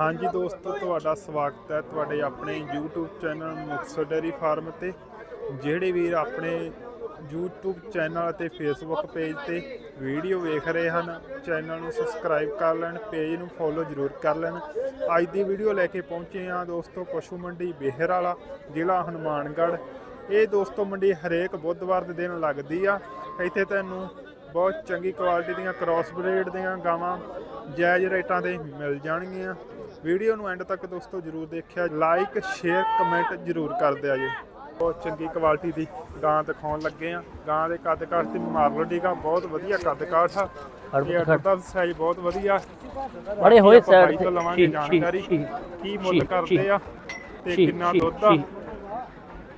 ਹਾਂਜੀ ਦੋਸਤੋ, ਤੁਹਾਡਾ ਸਵਾਗਤ ਹੈ ਤੁਹਾਡੇ ਆਪਣੇ YouTube channel Muktsar dairy farm ਤੇ, ਜਿਹੜੇ ਵੀਰ ਆਪਣੇ YouTube ਚੈਨਲ ਅਤੇ Facebook ਪੇਜ ਤੇ ਵੀਡੀਓ ਵੇਖ ਰਹੇ ਹਨ, ਚੈਨਲ ਨੂੰ ਸਬਸਕ੍ਰਾਈਬ ਕਰ ਲੈਣ ਪੇਜ ਨੂੰ ਫੋਲੋ ਜ਼ਰੂਰ ਕਰ ਲੈਣ। ਅੱਜ ਦੀ ਵੀਡੀਓ ਲੈ ਕੇ ਪਹੁੰਚੇ ਹਾਂ ਦੋਸਤੋ, ਪਸ਼ੂ ਮੰਡੀ ਬੇਹਰ ਵਾਲਾ ਜ਼ਿਲ੍ਹਾ ਹਨੂਮਾਨਗੜ੍ਹ। ਇਹ ਦੋਸਤੋ ਮੰਡੀ ਹਰੇਕ ਬੁੱਧਵਾਰ ਦੇ ਦਿਨ ਲੱਗਦੀ ਆ। ਇੱਥੇ ਤੁਹਾਨੂੰ ਬਹੁਤ ਚੰਗੀ ਕੁਆਲਿਟੀ ਦੀਆਂ ਕ੍ਰਾਸ ਬਰੀਡ ਦੀਆਂ ਗਾਵਾਂ ਜਾਇਜ਼ ਰੇਟਾਂ ਤੇ ਮਿਲ ਜਾਣਗੀਆਂ। ਵੀਡੀਓ ਨੂੰ ਐਂਡ ਤੱਕ ਦੋਸਤੋ ਜਰੂਰ ਦੇਖਿਆ ਲਾਈਕ ਸ਼ੇਅਰ ਕਮੈਂਟ ਜਰੂਰ ਕਰ ਦਿਆ ਜੀ। ਬਹੁਤ ਚੰਗੀ ਕੁਆਲਿਟੀ ਦੀ ਗਾਂ ਦਿਖਾਉਣ ਲੱਗੇ ਆ। ਗਾਂ ਦੇ ਕੱਦ ਕਾਠ ਤੇ ਮਾਰ ਲੋ ਠੀਕ ਆ ਬਹੁਤ ਵਧੀਆ ਕੱਦ ਕਾਠ ਆ ਇਹ ਦਾ ਸਾਈਜ਼ ਬਹੁਤ ਵਧੀਆ। ਬੜੇ ਹੋਏ ਸਾਈਡ ਤੋਂ ਲਵਾਂਗੇ ਜਾਣਕਾਰੀ। ਕੀ ਮੁੱਲ ਕਰਦੇ ਆ ਤੇ ਕਿੰਨਾ ਦੁੱਧ ਆ? ਛੀ।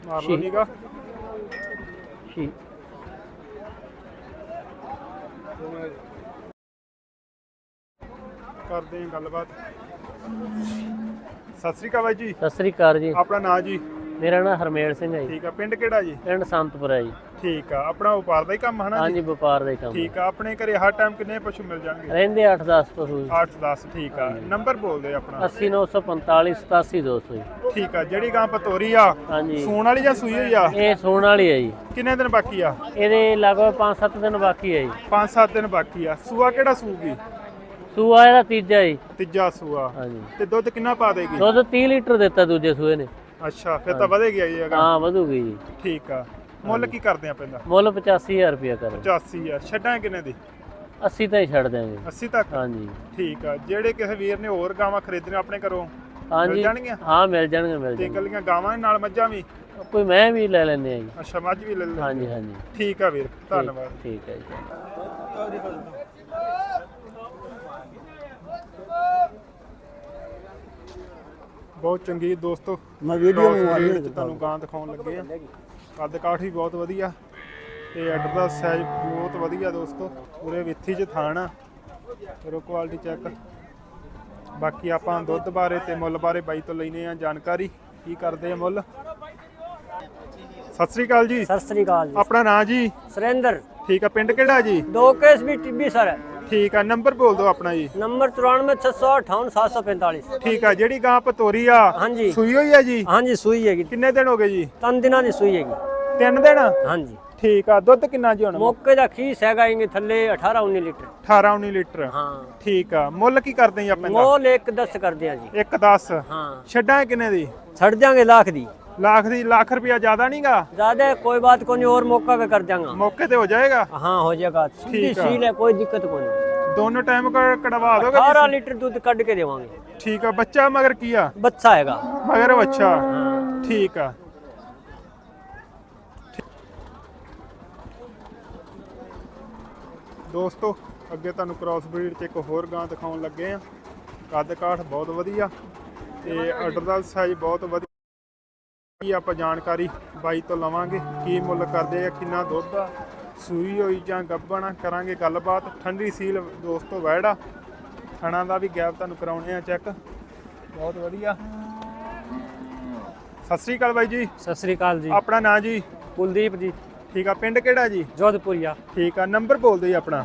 ਮਾਰ ਲੋ ਛੀ। ਠੀਕ ਆ ਠੀਕ ਕਰਦੇ ਆ ਗੱਲਬਾਤ। ਸਤਿ ਸ੍ਰੀ ਅਕਾਲ ਬਾਈ ਜੀ। ਸਤਿ ਸ੍ਰੀ ਅਕਾਲ ਜੀ। ਆਪਣਾ ਨਾਂ ਜੀ? ਮੇਰਾ ਨਾਮ ਹਰਮੇਲ ਸਿੰਘ ਹੈ ਜੀ। ਠੀਕ ਆ ਪਿੰਡ ਕਿਹੜਾ ਜੀ? ਪਿੰਡ ਸੰਤਪੁਰ ਹੈ ਜੀ। ਠੀਕ ਆ ਆਪਣਾ ਵਪਾਰ ਦਾ ਹੀ ਕੰਮ ਹਨਾ ਹਾਂਜੀ ਜੀ ਵਪਾਰ ਦਾ ਹੀ ਕੰਮ। ਠੀਕ ਆ ਆਪਣੇ ਘਰੇ ਹਰ ਟਾਈਮ ਕਿੰਨੇ ਪਸ਼ੂ ਮਿਲ ਜਾਣਗੇ? ਰਹਿੰਦੇ 8-10 ਪਸ਼ੂ 8 10 ਠੀਕ ਆ। ਨੰਬਰ ਬੋਲ ਦੇ ਆਪਣਾ। 80945 87200 ਜੀ। ਠੀਕ ਆ ਜਿਹੜੀ ਗਾਂ ਪਤੋਰੀ ਆ ਹਾਂਜੀ। ਸੂਣ ਵਾਲੀ ਜਾਂ ਸੂਈ ਹੋਈ ਆ? ਇਹ ਸੋਣ ਵਾਲੀ ਹੈ ਜੀ। ਕਿੰਨੇ ਦਿਨ ਬਾਕੀ ਆ? ਇਹਦੇ ਲਗਭਗ 5-7 ਦਿਨ ਬਾਕੀ ਹੈ ਜੀ। 5-7 ਦਿਨ ਬਾਕੀ ਆ। ਸੂਆ ਕਿਹੜਾ ਸੂਗੀ ਸੂਆ ਇਹਦਾ ਤੀਜਾ ਜੀ। ਤੀਜਾ ਸੂਆ। ਹਾਂਜੀ। ਤੇ ਦੁੱਧ ਕਿੰਨਾ ਪਾ ਦੇਗੀ? ਦੁੱਧ 30 ਲੀਟਰ ਦਿੱਤਾ ਦੂਜੇ ਸੂਏ ਨੇ। ਅੱਛਾ ਫਿਰ ਤਾਂ ਵਧੇਗੀ ਆਈ ਜਗਾ ਹਾਂ ਵਧੂਗੀ ਜੀ। ਠੀਕ ਆ। ਮੁੱਲ ਕੀ ਕਰਦੇ ਆ ਪੈਂਦਾ? ਮੁੱਲ 85000 ਰੁਪਇਆ ਕਰ। 85 ਆ ਛੱਡਾਂ ਕਿੰਨੇ ਦੀ? 80 ਤਾਂ ਹੀ ਛੱਡ ਦਿਆਂਗੇ। 80 ਤੱਕ? ਹਾਂਜੀ। ਠੀਕ ਆ। ਜਿਹੜੇ ਕਿਸੇ ਵੀਰ ਨੇ ਹੋਰ ਗਾਵਾਂ ਖਰੀਦਣੀਆਂ ਆਪਣੇ ਘਰੋਂ ਹਾਂਜੀ। ਜਾਣਗੀਆਂ? ਹਾਂ ਮਿਲ ਜਾਣਗੇ ਮਿਲ ਤੇ ਜਾਣਗੇ। ਇਕੱਲੀਆਂ ਗਾਵਾਂ ਦੇ ਨਾਲ ਮੱਝਾਂ ਵੀ? ਕੋਈ ਮੈਂ ਵੀ ਲੈ ਲੈਂਦੇ ਆ ਜੀ। ਅੱਛਾ ਮੱਝ ਵੀ ਲੈ ਲੈ ਹਾਂਜੀ ਹਾਂਜੀ। ਠੀਕ ਆ ਵੀਰ। ਧੰਨਵਾਦ। ਠੀਕ ਹੈ ਜੀ। ਬਹੁਤ ਚੰਗੀ ਦੋਸਤੋ। ਮੈਂ ਵੀਡੀਓ ਨੂੰ ਤੁਹਾਨੂੰ ਗਾਂ ਦਿਖਾਉਣ ਲੱਗੇ ਆ। ਕੱਦ ਕਾਠ ਵੀ ਬਹੁਤ ਵਧੀਆ ਤੇ ਅੱਡ ਦਾ ਸਾਈਜ਼ ਬਹੁਤ ਵਧੀਆ ਦੋਸਤੋ। ਪੂਰੇ ਵਿੱਥੀ ਚ ਥਾਣ ਆ ਕਰੋ ਕੁਆਲਿਟੀ ਚੈੱਕ ਬਾਕੀ ਆਪਾਂ ਦੁੱਧ ਬਾਰੇ ਤੇ ਮੁੱਲ ਬਾਰੇ ਬਾਈ ਤੋਂ ਲੈਨੇ ਆ ਜਾਣਕਾਰੀ। ਕੀ ਕਰਦੇ ਆ ਮੁੱਲ? ਸਤਿ ਸ੍ਰੀ ਅਕਾਲ ਜੀ। ਸਤਿ ਸ੍ਰੀ ਅਕਾਲ ਜੀ। ਆਪਣਾ ਨਾਂ ਜੀ? ਸੁਰਿੰਦਰ। ਠੀਕ ਆ ਪਿੰਡ ਕਿਹੜਾ ਜੀ? ਦੋ ਕੇਸ ਵੀ ਟਿੱਬੀ ਸਰ। ਠੀਕ ਆ ਨੰਬਰ ਬੋਲ ਦਿਓ ਆਪਣਾ ਜੀ। ਨੰਬਰ 94688745 ਠੀਕ ਆ ਜਿਹੜੀ ਗਾਂ ਪਤੋਰੀ ਆ ਹਾਂਜੀ। ਸੂਈ ਹੋਈ ਆ ਜੀ? ਹਾਂਜੀ ਸੂਈ ਹੈਗੀ। ਕਿੰਨੇ ਦਿਨ ਹੋ ਗਏ ਜੀ? ਤਿੰਨ ਦਿਨਾਂ ਦੀ ਸੂਈ ਹੈਗੀ। ਤਿੰਨ ਦਿਨ? ਹਾਂਜੀ। ਠੀਕ ਆ ਦੁੱਧ ਕਿੰਨਾ ਜੀ ਹੁਣ? ਮੌਕੇ ਦਾ ਖੀਸ ਹੈਗਾ ਇੰਗੇ ਥੱਲੇ 18 19 ਲੀਟਰ। 18 19 ਲੀਟਰ। ਹਾਂ। ਠੀਕ ਆ ਮੁੱਲ ਕੀ ਕਰਦੇ ਜੀ ਆਪਾਂ ਦਾ ਮੋਲ ਇੱਕ 10 ਕਰਦੇ ਆ ਜੀ। 1 10 ਹਾਂ। ਛੱਡਾਂ ਕਿੰਨੇ ਦੀ? ਛੱਡ ਦਿਆਂਗੇ ਲੱਖ ਦੀ। ਲੱਖ ਦੀ ਲੱਖ ਰੁਪਿਆ ਜ਼ਿਆਦਾ ਨਹੀਂਗਾ ज्यादा है, कोई बात को नहीं और मौका पे कर देंगे ਮੌਕੇ ਤੇ ਹੋ ਜਾਏਗਾ हाँ हो जाएगा सीधी ठीक है। सील है कोई दिक्कत को नहीं ਦੋਨੋਂ ਟਾਈਮ ਕਢਵਾ ਦੋਗੇ अठारह लीटर दूध कट के देवांगे ਠੀਕ ਆ ਬੱਚਾ ਮਗਰ ਕੀ ਆ बच्चा हैगा ਮਗਰ ਬੱਚਾ हाँ। ਠੀਕ ਆ ਦੋਸਤੋ ਅੱਗੇ ਤੁਹਾਨੂੰ ਕ੍ਰਾਸ ਬਰੀਡ ਚ ਇੱਕ ਹੋਰ ਗਾਂ ਦਿਖਾਉਣ ਲੱਗੇ ਆ ਕੱਦ ਕਾਠ ਬਹੁਤ ਵਧੀਆ ਤੇ ਆਰਡਰ ਦਾ ਸਾਈਜ਼ ਬਹੁਤ ਵਧੀਆ ਬਾਕੀ ਆਪਾਂ ਜਾਣਕਾਰੀ ਬਾਈ ਤੋਂ ਲਵਾਂਗੇ ਕੀ ਮੁੱਲ ਕਰਦੇ ਆ ਕਿੰਨਾ ਦੁੱਧ ਆ ਸੂਈ ਹੋਈ ਜਾਂ ਗੱਬਣਾ ਕਰਾਂਗੇ ਗੱਲਬਾਤ। ਠੰਡੀ ਸੀਲ ਦੋਸਤੋ ਵੈੜਾ ਥਣਾ ਦਾ ਵੀ ਗੈਪ ਤੁਹਾਨੂੰ ਕਰਾਉਣੇ ਆ ਚੈੱਕ। ਬਹੁਤ ਵਧੀਆ। ਸਤਿ ਸ੍ਰੀ ਅਕਾਲ ਬਾਈ ਜੀ। ਸਤਿ ਸ੍ਰੀ ਅਕਾਲ ਜੀ। ਆਪਣਾ ਨਾਂ ਜੀ? ਕੁਲਦੀਪ ਜੀ। ਠੀਕ ਆ ਪਿੰਡ ਕਿਹੜਾ ਜੀ? ਜੋਧਪੁਰੀਆ। ਠੀਕ ਆ ਨੰਬਰ ਬੋਲਦੇ ਜੀ ਆਪਣਾ।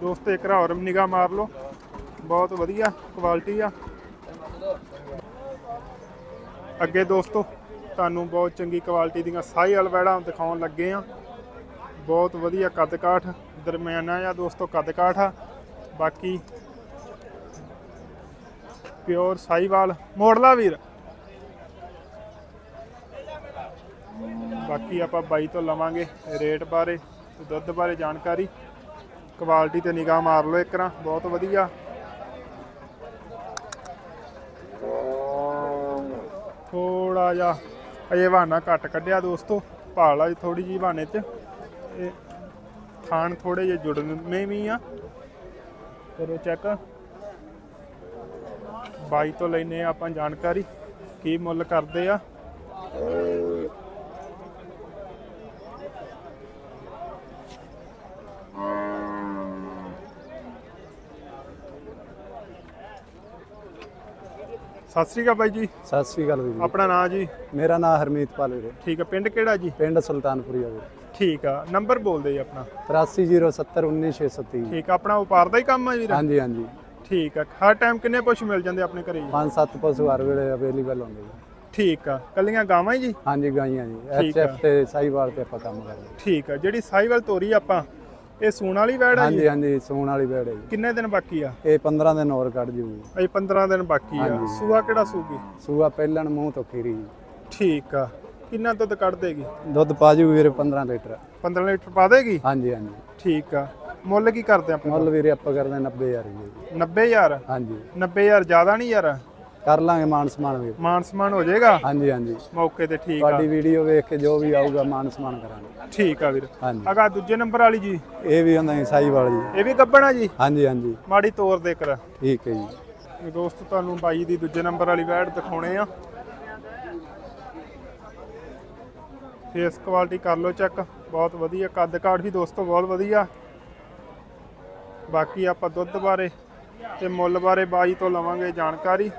ਦੋਸਤੋ ਇੱਕ ਹੋਰ ਨਿਗਾਹ ਮਾਰ ਲਓ। ਬਹੁਤ ਵਧੀਆ ਕੁਆਲਿਟੀ ਆ। ਅੱਗੇ ਦੋਸਤੋ, ਤੁਹਾਨੂੰ ਬਹੁਤ ਚੰਗੀ ਕੁਆਲਿਟੀ ਦੀਆਂ ਸਾਈ ਅਲਵੈੜਾ ਦਿਖਾਉਣ ਲੱਗੇ ਆ। ਬਹੁਤ ਵਧੀਆ ਕੱਦ ਕਾਠ ਦਰਮਿਆਨਾ ਆ ਦੋਸਤੋ ਕੱਦ ਕਾਠ ਆ। ਬਾਕੀ ਪਿਓਰ ਸਾਈਵਾਲ ਮੋੜਲਾ ਵੀਰ। ਬਾਕੀ ਆਪਾਂ ਬਾਈ ਤੋਂ ਲਵਾਂਗੇ ਰੇਟ ਬਾਰੇ ਤੇ ਦੁੱਧ ਬਾਰੇ ਜਾਣਕਾਰੀ। ਕੁਆਲਿਟੀ ਤੇ ਨਿਗਾਹ ਮਾਰ ਲਓ ਇੱਕ ਨਾ ਬਹੁਤ ਵਧੀਆ। ਥੋੜਾ ਜਿਹਾ ਅਜੇ ਬਹਾਨਾ ਘੱਟ ਕੱਢਿਆ ਦੋਸਤੋ, ਭਾਲ ਆ ਥੋੜੀ ਜੀ ਬਹਾਨੇ ਚ। ਇਹ ਥਾਣ ਥੋੜੇ ਜਿਹੇ ਜੁੜਨੇ ਵੀ ਆ। ਕਰੋ ਚੈੱਕ। ਬਾਈ ਤੋਂ ਲੈਨੇ ਆ ਆਪਾਂ ਜਾਣਕਾਰੀ, ਕੀ ਮੁੱਲ ਕਰਦੇ ਆ। ਸਤਿ ਸ੍ਰੀ ਅਕਾਲ ਬਾਈ ਜੀ। ਸਤਿ ਸ੍ਰੀ ਅਕਾਲ ਵੀਰ ਜੀ। ਆਪਣਾ ਨਾਂ ਜੀ? ਮੇਰਾ ਨਾਮ ਹਰਮੀਤ ਪਾਲ ਵੀਰੇ ਠੀਕ ਆ ਪਿੰਡ ਕਿਹੜਾ ਜੀ? ਪਿੰਡ ਸੁਲਤਾਨਪੁਰੀ ਆ ਵੀਰੇ। ਠੀਕ ਆ ਨੰਬਰ ਬੋਲਦੇ ਜੀ ਆਪਣਾ। 8307191630 ਠੀਕ ਆ ਆਪਣਾ ਵਪਾਰ ਦਾ ਹੀ ਕੰਮ ਆ ਵੀਰ? ਹਾਂਜੀ ਹਾਂਜੀ। ਠੀਕ ਆ ਹਰ ਟਾਈਮ ਕਿੰਨੇ ਪਸ਼ੂ ਮਿਲ ਜਾਂਦੇ ਆਪਣੇ ਘਰੇ ਜੀ? ਪੰਜ ਸੱਤ ਪਸ਼ੂ ਹਰ ਵੇਲੇ ਅਵੇਲੇਬਲ ਹੁੰਦੇ ਜੀ। ਠੀਕ ਆ ਕੱਲੀਆਂ ਗਾਵਾਂ ਹੀ ਜੀ? ਹਾਂਜੀ ਗਾਈਆਂ ਜੀ। ਠੀਕ। ਐਚਐਫ ਤੇ ਸਾਈਵਾਲ ਤੇ ਆਪਾਂ ਕੰਮ ਕਰਦੇ ਠੀਕ ਆ ਜਿਹੜੀ ਸਾਈਵਲ ਤੋਰੀ ਆਪਾਂ ਇਹ ਸੂਣ ਵਾਲੀ ਵੈੜ ਆ ਹਾਂਜੀ ਜੀ? ਹਾਂਜੀ ਸੂਣ ਵਾਲੀ ਬੈੜ ਹੈ ਜੀ। ਕਿੰਨੇ ਦਿਨ ਬਾਕੀ ਆ? ਇਹ 15 ਦਿਨ ਹੋਰ ਕੱਢ ਜੂਗੀ। ਅਜੇ 15 ਦਿਨ ਬਾਕੀ ਆ। ਹਾਂਜੀ। ਸੂਆ ਕਿਹੜਾ ਸੂਗੀ? ਸੂਆ ਪਹਿਲਣ ਮੂੰਹ ਤੋਂ ਖੀਰੀ ਜੀ। ਠੀਕ ਆ। ਕਿੰਨਾ ਦੁੱਧ ਕੱਢ ਦੇਗੀ? ਦੁੱਧ ਪਾ ਜੂ ਵੀਰੇ 15 ਲੀਟਰ। 15 ਲੀਟਰ ਪਾ ਦੇਗੀ? ਹਾਂਜੀ ਹਾਂਜੀ। ਠੀਕ ਆ। ਮੁੱਲ ਕੀ ਕਰਦੇ ਆਪਾਂ ਮੁੱਲ ਵੀਰੇ ਆਪਾਂ ਕਰਦੇ 90000 ਜੀ। 90000 ਹਾਂਜੀ। 90000 ਜ਼ਿਆਦਾ ਨਹੀਂ ਯਾਰ? ਕਰ ਲਾਂਗੇ ਮਾਨ ਸਮਾਨ ਵੀਰ ਮਾਨ ਸਮਾਨ ਹੋ ਜਾਏਗਾ? ਹਾਂਜੀ ਹਾਂਜੀ। ਮੌਕੇ ਤੇ ਠੀਕ ਆ। ਤੁਹਾਡੀ ਵੀਡੀਓ ਵੇਖ ਕੇ ਜੋ ਵੀ ਆਊਗਾ ਮਾਨ ਸਮਾਨ ਕਰਾਂਗੇ। ਠੀਕ ਆ ਵੀਰ। ਹਾਂਜੀ। ਅਗਾ ਦੂਜੇ ਨੰਬਰ ਵਾਲੀ ਜੀ? ਇਹ ਵੀ ਹੁੰਦਾ ਸਾਈਵਾਲ ਜੀ। ਇਹ ਵੀ ਗੱਬਣਾ ਜੀ? ਹਾਂਜੀ ਹਾਂਜੀ। ਮਾੜੀ ਤੋਰ ਦੇ ਕਰ ਠੀਕ ਹੈ ਜੀ। ਦੋਸਤ ਤੁਹਾਨੂੰ ਬਾਈ ਦੀ ਦੂਜੇ ਨੰਬਰ ਵਾਲੀ ਵੈੜ ਦਿਖਾਉਣੇ ਆ। ਫੇਸ ਕੁਆਲਿਟੀ ਕਰ ਲਓ ਚੈੱਕ ਬਹੁਤ ਵਧੀਆ। ਕੱਦ ਕਾਠ ਵੀ ਦੋਸਤੋ ਬਹੁਤ ਵਧੀਆ। ਬਾਕੀ ਆਪਾਂ ਦੁੱਧ ਬਾਰੇ ਤੇ ਮੁੱਲ ਬਾਰੇ ਬਾਈ ਤੋਂ ਲਵਾਂਗੇ ਜਾਣਕਾਰੀ।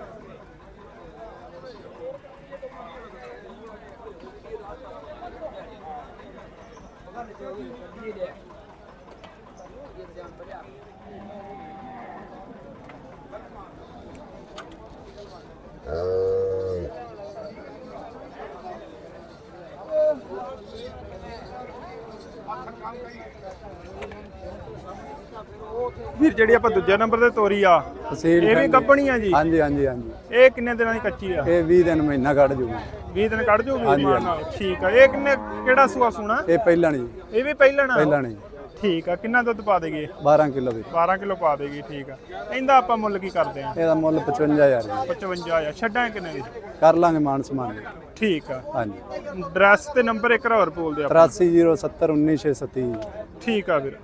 ਵੀਰ ਜਿਹੜੀ ਆਪਾਂ ਦੂਜੇ ਨੰਬਰ ਤੇ ਤੋਰੀ ਆ ਇਹ ਵੀ ਗੱਬਣੀ ਆ ਜੀ? ਹਾਂਜੀ ਹਾਂਜੀ ਹਾਂਜੀ। ਇਹ ਕਿੰਨੇ ਦਿਨਾਂ ਦੀ ਕੱਚੀ ਆ? ਇਹ 20 ਦਿਨ ਮਹੀਨਾ ਕੱਢ ਜੂਗੀ। 20 ਦਿਨ ਕੱਢ ਜੂਗੀ? ਨਾਲ ਠੀਕ ਆ। ਇਹ ਕਿੰਨੇ ਕਿਹੜਾ ਸੂਆ ਸੂਣਾ? ਇਹ ਪਹਿਲਣ ਜੀ। ਇਹ ਵੀ ਪਹਿਲਣਾ ਪਹਿਲਣ ਜੀ। ਠੀਕ ਆ। ਕਿੰਨਾ ਦੁੱਧ ਪਾ ਦੇਗੀ? 12 ਕਿਲੋ ਦੀ। 12 ਕਿਲੋ ਪਾ ਦੇਗੀ ਠੀਕ ਆ। ਇਹਦਾ ਆਪਾਂ ਮੁੱਲ ਕੀ ਕਰਦੇ ਆ? ਇਹਦਾ ਮੁੱਲ 55000 ਜੀ। 55 ਆ ਛੱਡਾਂ ਕਿੰਨੇ ਦੀ? ਕਰ ਲਾਂਗੇ ਮਾਨ ਸਮਾਨ। ਠੀਕ ਆ। ਹਾਂਜੀ। ਐਡਰੈਸ ਤੇ ਨੰਬਰ ਇੱਕ ਹੋਰ ਬੋਲਦੇ ਆ 83071936 ਠੀਕ ਆ ਵੀਰ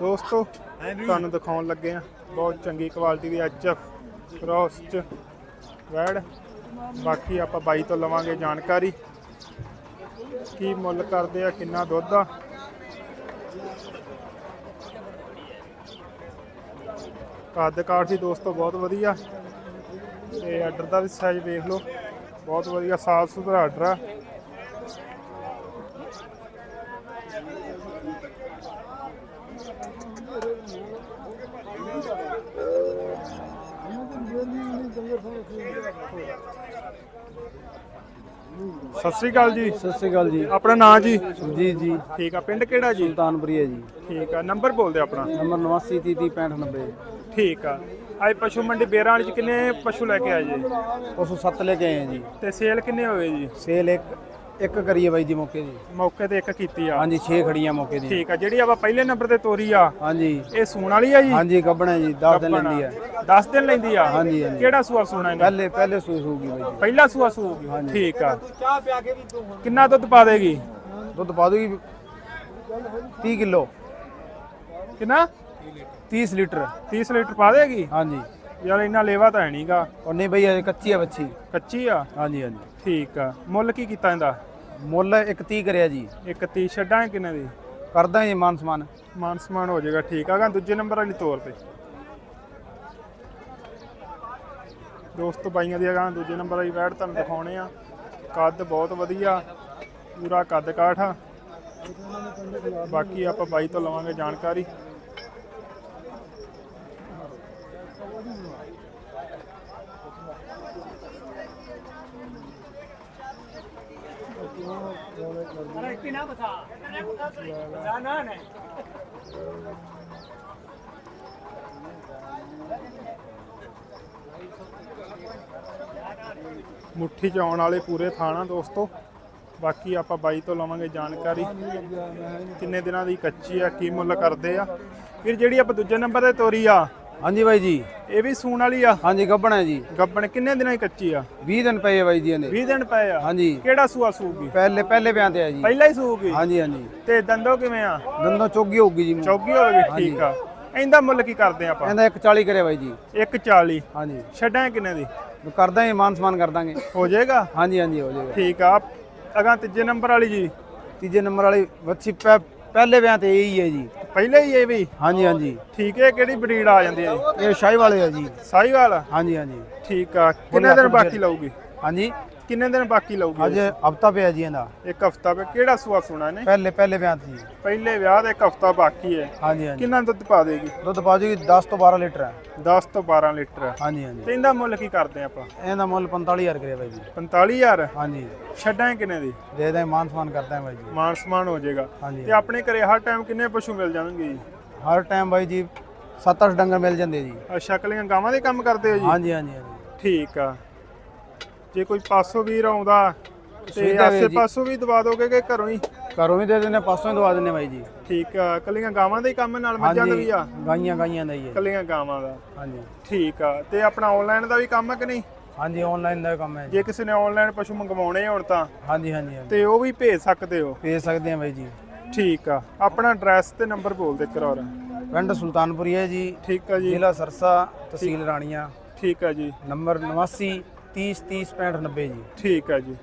ਦੋਸਤੋ ਤੁਹਾਨੂੰ ਦਿਖਾਉਣ ਲੱਗੇ ਆ ਬਹੁਤ ਚੰਗੀ ਕੁਆਲਿਟੀ ਦੀ ਐਚਐਫ ਕ੍ਰਾਸ ਚ ਵੈੜ ਬਾਕੀ ਆਪਾਂ ਬਾਈ ਤੋਂ ਲਵਾਂਗੇ ਜਾਣਕਾਰੀ। ਕੀ ਮੁੱਲ ਕਰਦੇ ਆ ਕਿੰਨਾ ਦੁੱਧ ਆ? ਕੱਦ ਕਾਠ ਦੀ ਦੋਸਤੋ ਬਹੁਤ ਵਧੀਆ। ਤੇ ਆਰਡਰ ਦਾ ਵੀ ਸਾਈਜ਼ ਵੇਖ ਲਓ। ਬਹੁਤ ਵਧੀਆ ਸਾਫ਼ ਸੁਥਰਾ ਆਰਡਰ ਆ। ਸਤਿ ਸ੍ਰੀ ਅਕਾਲ ਜੀ। ਸਤਿ ਸ੍ਰੀ ਅਕਾਲ ਜੀ। ਆਪਣਾ ਨਾਂ ਜੀ? ਜੀ ਜੀ। ਠੀਕ ਆ ਪਿੰਡ ਕਿਹੜਾ ਜੀ? ਸੁਲਤਾਨਪੁਰੀ ਹੈ ਜੀ। ਠੀਕ ਆ ਨੰਬਰ ਬੋਲਦੇ ਆਪਣਾ। ਨੰਬਰ 89303590 ਠੀਕ ਆ। ਅੱਜ ਪਸ਼ੂ ਮੰਡੀ ਬੇਰਾਂ ਵਾਲੀ ਚ ਕਿੰਨੇ ਪਸ਼ੂ ਲੈ ਕੇ ਆਏ ਜੀ? ਉਸ ਸੱਤ ਲੈ ਕੇ ਆਏ ਜੀ। ਤੇ ਸੇਲ ਕਿੰਨੇ ਹੋਏ ਜੀ? ਸੇਲ ਇੱਕ ਇੱਕ ਕਰੀਏ ਬਾਈ ਜੀ ਮੌਕੇ ਦੀ। ਮੌਕੇ ਤੇ ਇੱਕ ਕੀਤੀ ਆ। ਹਾਂਜੀ 6 ਖੜੀਆਂ ਮੌਕੇ ਦੀ ਠੀਕ ਆ ਜਿਹੜੀ ਆਪਾਂ ਪਹਿਲੇ ਨੰਬਰ ਤੇ ਤੋਰੀ ਆ ਹਾਂਜੀ। ਇਹ ਸੂਣ ਵਾਲੀ ਆ ਜੀ? ਹਾਂਜੀ ਗੱਬਣਾ ਜੀ 10 ਦਿਨ ਲੈਂਦੀ ਹੈ 10 ਦਿਨ ਲੈਂਦੀ ਆ? ਹਾਂਜੀ, ਹਾਂਜੀ। ਕਿਹੜਾ ਸੂਆ ਸੂਣਾ ਇਹਨੇ? ਪਹਿਲੇ ਪਹਿਲੇ ਸੂਸ ਹੋਊਗੀ ਬਾਈ ਜੀ। ਪਹਿਲਾ ਸੂਆ ਸੂਗੀ। ਠੀਕ ਆ। ਕਿੰਨਾ ਦੁੱਧ ਪਾ ਦੇਗੀ? ਦੁੱਧ ਪਾ ਦੂਗੀ 30 ਕਿਲੋ। ਕਿੰਨਾ? 30 ਲੀਟਰ। 30 ਲੀਟਰ ਪਾ ਦੇਗੀ? ਹਾਂਜੀ। ਯਾਰ ਇੰਨਾ ਲੇਵਾ ਤਾਂ ਹੈ ਨਹੀਂਗਾ ਉਹ ਨਹੀਂ ਬਈ ਅਜੇ ਕੱਚੀ ਹੈ ਬੱਚੀ। ਕੱਚੀ ਆ? ਹਾਂਜੀ ਹਾਂਜੀ। ਠੀਕ ਆ। ਮੁੱਲ ਕੀ ਕੀਤਾ ਇਹਦਾ? ਮੁੱਲ ਇੱਕ 30 ਕਰਿਆ ਜੀ। ਇੱਕ ਤੀ ਛੱਡਾਂ ਕਿੰਨੇ ਦੀ? ਕਰਦਾ ਜੀ ਮਾਨ ਸਮਾਨ। ਮਾਨ ਸਮਾਨ ਹੋ ਜਾਏਗਾ ਠੀਕ ਆਗਾ ਦੂਜੇ ਨੰਬਰ ਵਾਲੀ ਤੌਰ ਤੇ। ਦੋਸਤੋ ਬਾਈਆਂ ਦੀ ਅਗਾਂ ਦੂਜੇ ਨੰਬਰ ਵਾਲੀ ਵੈੜ ਤੁਹਾਨੂੰ ਦਿਖਾਉਣੇ ਆ। ਕੱਦ ਬਹੁਤ ਵਧੀਆ ਪੂਰਾ ਕੱਦ ਕਾਠ ਆ। ਬਾਕੀ ਆਪਾਂ ਬਾਈ ਤੋਂ ਲਵਾਂਗੇ ਜਾਣਕਾਰੀ। ਮੁੱਠੀ ਚ ਆਉਣ ਵਾਲੇ ਪੂਰੇ ਥਾਣਾ ਦੋਸਤੋ। ਬਾਕੀ ਆਪਾਂ ਬਾਈ ਤੋਂ ਲਵਾਂਗੇ ਜਾਣਕਾਰੀ। ਕਿੰਨੇ ਦਿਨਾਂ ਦੀ ਕੱਚੀ ਆ, ਕੀ ਮੁੱਲ ਕਰਦੇ ਆ। ਫਿਰ ਜਿਹੜੀ ਆਪਾਂ ਦੂਜੇ ਨੰਬਰ ਤੇ ਤੋਰੀ ਆ ਹਾਂਜੀ ਬਾਈ ਜੀ। ਇਹ ਵੀ ਸੂਣ ਵਾਲੀ ਆ? ਹਾਂਜੀ ਗੱਬਣਾ ਜੀ। ਗੱਬਣ ਕਿੰਨੇ ਦਿਨਾਂ ਦੀ ਕੱਚੀ ਆ? 20 ਦਿਨ ਪਏ ਆ ਬਾਈ ਜੀ ਇਹਦੇ 20 ਦਿਨ ਪਏ ਆ? ਹਾਂਜੀ। ਕਿਹੜਾ ਸੂਆ ਸੂਗੀ ਪਹਿਲੇ ਪਹਿਲੇ ਬਿਆਂ ਤੇ ਆ ਜੀ। ਪਹਿਲਾਂ ਹੀ ਸੂਗੀ ਹਾਂਜੀ ਹਾਂਜੀ। ਤੇ ਦੰਦੋ ਕਿਵੇਂ ਆ? ਦੰਦੋਂ ਚੋਗੀ ਹੋਊਗੀ ਜੀ ਚੌਗੀ ਹੋਵੇਗੀ ਠੀਕ ਆ। ਇਹਦਾ ਮੁੱਲ ਕੀ ਕਰਦੇ ਆਪਾਂ? ਇਹਦਾ 140 ਕਰਿਆ ਬਾਈ ਜੀ। 140 ਹਾਂਜੀ। ਛੱਡਾਂ ਕਿੰਨੇ ਦੀ? ਕਰ ਦਾਂਗੇ ਮਾਨ ਸਮਾਨ ਕਰ ਦਾਂਗੇ। ਹੋ ਜਾਏਗਾ? ਹਾਂਜੀ ਹਾਂਜੀ ਹੋ ਜਾਏਗਾ। ਠੀਕ ਆ। ਅਗਾਂ ਤੀਜੇ ਨੰਬਰ ਵਾਲੀ ਜੀ? ਤੀਜੇ ਨੰਬਰ ਵਾਲੀ ਵੱਛੀ ਪਹਿਲੇ ਵਿਆਹ ਤੇ ਇਹੀ ਹੈ ਜੀ। ਪਹਿਲੇ ਹੀ ਇਹ ਵੀ? ਹਾਂਜੀ ਹਾਂਜੀ। ਠੀਕ ਹੈ ਕਿਹੜੀ ਬਰੀਡ ਆ ਜਾਂਦੀ ਹੈ ਜੀ? ਇਹ ਸ਼ਾਹੀ ਵਾਲੇ ਹੈ ਜੀ। ਸਾਹੀਵਾਲ? ਹਾਂਜੀ ਹਾਂਜੀ। ਠੀਕ ਆ। ਕਿੰਨੇ ਦਿਨ ਬਾਕੀ ਲਊਗੀ? ਹਾਂਜੀ। ਕਿੰਨੇ ਦਿਨ ਬਾਕੀ ਲਊਗੀ ਅੱਜ ਹਫਤਾ ਪਿਆ ਜੀ ਇਹਦਾ। ਇੱਕ ਹਫਤਾ ਪੇ ਕਿਹੜਾ ਸੂਆ ਸੁਣਾ ਨੇ ਪਹਿਲੇ ਪਹਿਲੇ ਵਿਆਹ ਜੀ। ਪਹਿਲੇ ਵਿਆਹ ਦਾ ਇੱਕ ਹਫਤਾ ਬਾਕੀ ਹੈ। ਹਾਂਜੀ ਹਾਂਜੀ। ਕਿੰਨਾ ਦੁੱਧ ਪਾ ਦੇਗੀ? ਦੁੱਧ ਪਾ ਜੂਗੀ 10 ਤੋਂ 12 ਲੀਟਰ ਹੈ। 10 ਤੋਂ 12 ਲੀਟਰ ਹਾਂਜੀ ਹਾਂਜੀ। ਤੇ ਇਹਦਾ ਮੁੱਲ ਕੀ ਕਰਦੇ ਆਪਾਂ? ਇਹਦਾ ਮੁੱਲ 45000 ਕਰਿਆ ਬਾਈ ਜੀ। 45000 ਹਾਂਜੀ। ਛੱਡਾਂ ਕਿੰਨੇ ਦੀ? ਦੇ ਦੇ ਮਾਨ ਸਮਾਨ ਕਰਦਾ ਹੈ ਬਾਈ ਜੀ। ਮਾਨ ਸਮਾਨ ਹੋ ਜਾਏਗਾ। ਤੇ ਆਪਣੇ ਘਰੇ ਹਰ ਟਾਈਮ ਕਿੰਨੇ ਪਸ਼ੂ ਮਿਲ ਜਾਣਗੇ ਜੀ? ਹਰ ਟਾਈਮ ਬਾਈ ਜੀ 7-8 ਡੰਗਰ ਮਿਲ ਜਾਂਦੇ ਜੀ। ਅੱਛਾ ਕਲੀਆਂ ਗਾਵਾਂ ਦੇ ਕੰਮ ਕਰਦੇ ਹੋ ਜੀ? ਹਾਂਜੀ ਹਾਂਜੀ। ਠੀਕ ਆ। ਜੇ ਕੋਈ ਪਾਸੋਂ ਵੀਰ ਆਉਂਦਾ ਤੇ ਸੁਵਿਧਾ ਵੀ ਆਸੇ ਜੀ। ਪਾਸੋਂ ਵੀ ਦਵਾ ਦੋਗੇ ਕਿ ਘਰੋਂ ਹੀ? ਘਰੋਂ ਵੀ ਦੇ ਦਿੰਦੇ ਪਾਸੋਂ ਹੀ ਦਵਾ ਦਿੰਦੇ ਬਾਈ ਜੀ। ਠੀਕ ਆ ਕਲੀਆਂ ਗਾਵਾਂ ਦਾ ਹੀ ਕੰਮ ਨਾਲ ਮੱਝਾਂ ਦਾ ਵੀ ਆ? ਗਾਈਆਂ ਗਾਈਆਂ ਦਾ ਹੀ ਹੈ। ਕਲੀਆਂ ਗਾਵਾਂ ਦਾ। ਹਾਂਜੀ। ਠੀਕ ਆ ਤੇ ਆਪਣਾ ਆਨਲਾਈਨ ਦਾ ਵੀ ਕੰਮ ਹੈ ਕਿ ਨਹੀਂ? ਹਾਂਜੀ ਆਨਲਾਈਨ ਦਾ ਕੰਮ ਹੈ ਜੀ। ਜੇ ਕਿਸੇ ਨੇ ਆਨਲਾਈਨ ਪਸ਼ੂ ਮੰਗਵਾਉਣੇ ਹੋਣ ਤਾਂ? ਹਾਂਜੀ ਹਾਂਜੀ ਹਾਂਜੀ। ਤੇ ਉਹ ਵੀ ਭੇਜ ਸਕਦੇ ਹੋ? ਭੇਜ ਸਕਦੇ ਆ ਬਾਈ ਜੀ। ਠੀਕ ਆ ਆਪਣਾ ਐਡਰੈਸ ਤੇ ਨੰਬਰ ਬੋਲ ਦੇ ਕਰੋ ਪਿੰਡ ਸੁਲਤਾਨਪੁਰੀ ਹੈ ਜੀ ਠੀਕ ਆ ਜੀ। ਜ਼ਿਲ੍ਹਾ ਸਰਸਾ ਤਹਿਸੀਲ ਰਾਣੀਆਂ। ਠੀਕ ਆ ਜੀ। ਨੰਬਰ 89 30 30 65 90 ਜੀ। ਠੀਕ ਹੈ ਜੀ।